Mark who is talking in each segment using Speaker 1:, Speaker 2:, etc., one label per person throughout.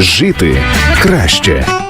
Speaker 1: Жити краще.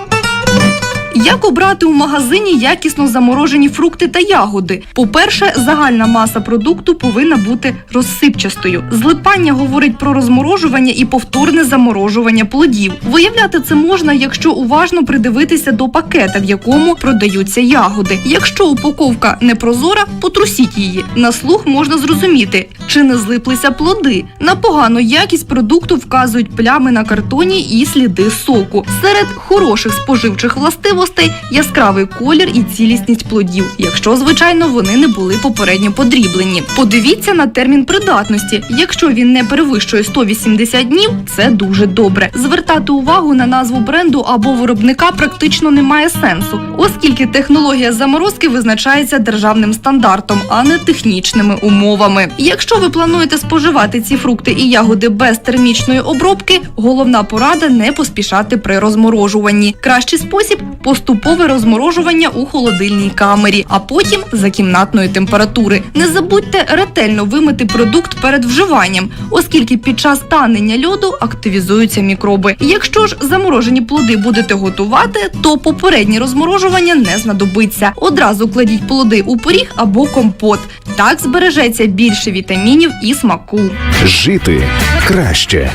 Speaker 2: Як обрати у магазині якісно заморожені фрукти та ягоди? По-перше, загальна маса продукту повинна бути розсипчастою. Злипання говорить про розморожування і повторне заморожування плодів. Виявляти це можна, якщо уважно придивитися до пакета, в якому продаються ягоди. Якщо упаковка не прозора, потрусіть її. На слух можна зрозуміти, чи не злиплися плоди. На погану якість продукту вказують плями на картоні і сліди соку. Серед хороших споживчих властивостей яскравий колір і цілісність плодів, якщо звичайно вони не були попередньо подріблені. Подивіться на термін придатності. Якщо він не перевищує 180 днів, це дуже добре. Звертати увагу на назву бренду або виробника практично немає сенсу, оскільки технологія заморозки визначається державним стандартом, а не технічними умовами. Якщо ви плануєте споживати ці фрукти і ягоди без термічної обробки, головна порада не поспішати при розморожуванні. Кращий спосіб поступове розморожування у холодильній камері, а потім за кімнатної температури. Не забудьте ретельно вимити продукт перед вживанням, оскільки під час танення льоду активізуються мікроби. Якщо ж заморожені плоди будете готувати, то попереднє розморожування не знадобиться. Одразу кладіть плоди у поріг або компот. Так збережеться більше вітамінів і смаку.
Speaker 1: Жити краще.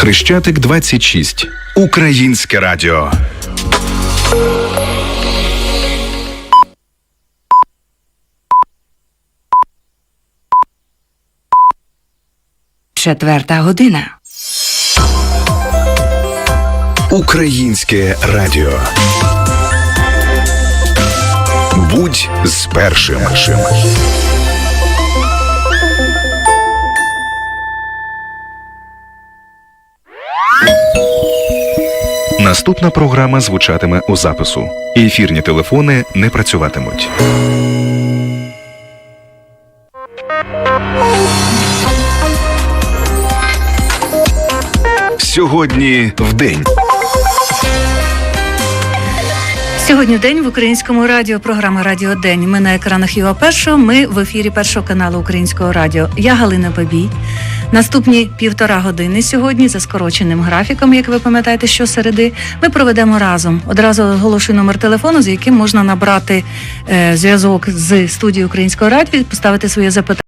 Speaker 3: Хрещатик 26. Українське радіо.
Speaker 4: Четверта година.
Speaker 3: Українське радіо. Будь з першим. Наступна програма звучатиме у запису. Ефірні телефони не працюватимуть. Сьогодні в день.
Speaker 5: Сьогодні день в українському радіо. Програма Радіо День. Ми на екранах Юа Першого. Ми в ефірі першого каналу Українського радіо. Я Галина Бабій. Наступні півтора години сьогодні за скороченим графіком, як ви пам'ятаєте, що середи, ми проведемо разом. Одразу оголошую номер телефону, з яким можна набрати е, зв'язок з студією Українського радіо поставити своє запитання.